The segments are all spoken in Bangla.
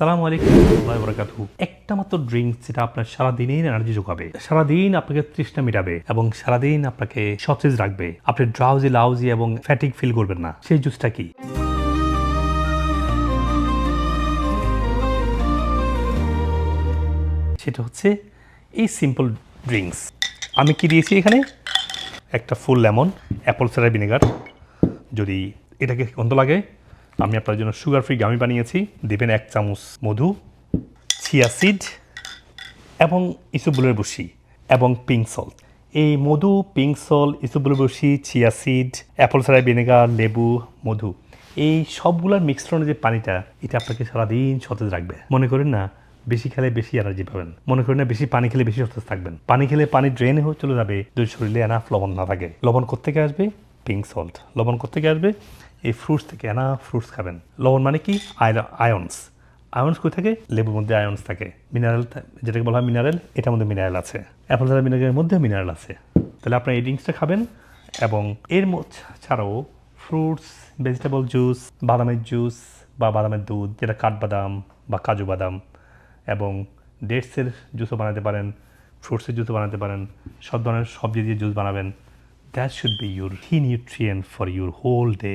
আসসালামু আলাইকুম বরাকাতুহু। একটা মাত্র ড্রিঙ্ক যেটা আপনার সারাদিনের এনার্জি যোগাবে। সারাদিন আপনাকে তৃষ্ণা মেটাবে এবং সারাদিন আপনাকে সতেজ রাখবে। আপনি ড্রাউজি লাউজি এবং ফ্যাটিক ফিল করবেন না। সেই জুসটা কি? সেটা হচ্ছে এই সিম্পল ড্রিঙ্কস আমি কি দিয়েছি এখানে? একটা full lemon apple cider vinegar যদি এটাকে গন্ধ লাগে আমি আপনার জন্য সুগার ফ্রি গামি বানিয়েছি। দেবেন এক চামচ মধু ছিয়া সিড এবং ইসুবুলের বসি এবং পিঙ্ক সল্ট এই মধু পিঙ্ক সল্ট ইসুবুলের বসি chia seed apple cider vinegar লেবু, মধু, এই সবগুলোর মিশ্রণে যে পানিটা, এটা আপনাকে সারাদিন সতেজ রাখবে। মনে করেন না, বেশি খেলে বেশি এনার্জি পাবেন। মনে করেন না, বেশি পানি খেলে বেশি সতেজ থাকবেন। পানি খেলে পানি ড্রেনে হয়ে চলে যাবে, যদি শরীরে এনাফ লবণ না থাকে। লবণ করতে কোথেকে আসবে? পিঙ্ক সল্ট লবণ করতে কোথেকে আসবে? এই ফ্রুটস থেকে এনা ফ্রুটস খাবেন। লবণ মানে কি? আয়ন্স আয়ন্স কই থাকে? লেবুর মধ্যে আয়ন্স থাকে। মিনারেল যেটাকে বলা হয় মিনারেল এটার মধ্যে মিনারেল আছে। অ্যাপল সাইডার ভিনেগারের মধ্যে মিনারেল আছে, তাহলে আপনার এই ড্রিঙ্কসটা খাবেন এবং এর ছাড়াও ফ্রুটস ভেজিটেবল জুস বাদামের জুস বা বাদামের দুধ, যেটা কাঠবাদাম বা কাজু বাদাম এবং ডেটসের জুসও বানাতে পারেন ফ্রুটসের জুসও বানাতে পারেন, সব ধরনের সবজি দিয়ে জুস বানাবেন। That should be your high nutrient for your whole day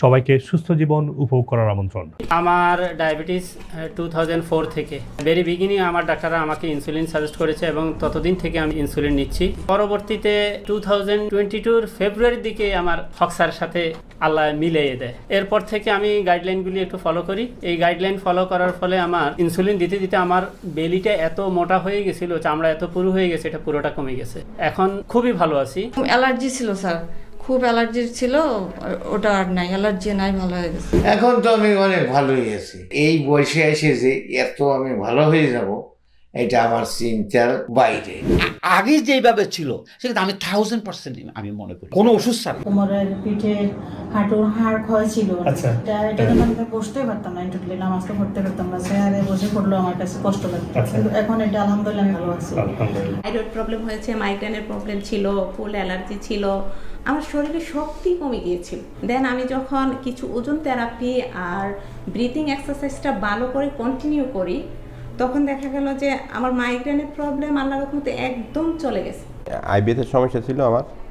সবাইকে সুস্থ জীবন উপভোগ করার আমন্ত্রণ। আমার ডায়াবেটিস টু থাউজেন্ড ফোর থেকে। ভেরি বিগিনিং আমার ডাক্তাররা আমাকে ইনসুলিন সাজেস্ট করেছে এবং ততদিন থেকে আমি ইনসুলিন নিচ্ছি। পরবর্তীতে টু থাউজেন্ড টোয়েন্টি টুর ফেব্রুয়ারির দিকে আমার ফক্সার সাথে আল্লাহ মিলিয়ে দেয়। এরপর থেকে আমি গাইডলাইনগুলি একটু ফলো করি। এই গাইডলাইন ফলো করার ফলে আমার ইনসুলিন দিতে দিতে আমার বেলিটা এত মোটা হয়ে গেছিল চামড়া এত পুরু হয়ে গেছে এটা পুরোটা কমে গেছে। এখন খুবই ভালো আছি। অ্যালার্জি ছিল স্যার। খুব অ্যালার্জি ছিল, ওটা আর নাই, অ্যালার্জি নাই, ভালো হয়ে গেছে। এখন তো আমি অনেক ভালোই আছি। এই বয়সে এসে যে এত আমি ভালো হয়ে যাব এটা আমার চিন্তার বাইরে। আগে যেভাবে ছিল সেটা আমি থাউজেন্ড পার্সেন্ট আমি মনে করি। কোনো ওষুধ ছাড়া? কোমরের পিঠে হাঁটুর হাড় ক্ষয় ছিল। আচ্ছা। এটা এটা কিন্তু আমি বসতে পারতাম না টোটালি নামাজ তো পড়তে পারতাম না। চেয়ারে বসে পড়লেও আমার কাছে কষ্ট লাগতো আচ্ছা। কিন্তু এখন এটা আলহামদুলিল্লাহ আমি ভালো আছি। আলহামদুলিল্লাহ। থাইরয়েড প্রবলেম হয়েছে মাইগ্রেনের প্রবলেম ছিল ফুল অ্যালার্জি ছিল। আমার শরীরে শক্তি কমে গিয়েছিল। দেন আমি যখন কিছু ওজন থেরাপি আর ব্রিথিং এক্সারসাইজটা ভালো করে কন্টিনিউ করি তখন দেখা গেল যে আমার মাইগ্রেনের প্রবলেম আল্লাহর রহমতে একদম চলে গেছে। আইবিএসের সমস্যা ছিল আমার।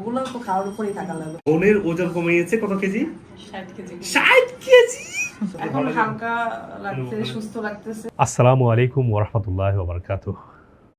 ওগুলো তো খাওয়ার উপরেই থাকা লাগল বোনের ওজন কমে গেছে কত কেজি? ষাট কেজি। ষাট কেজি? এখন হালকা লাগছে সুস্থ লাগতেছে। আসসালামু আলাইকুম ওরহামতুল্লাহ বারকাতুহ।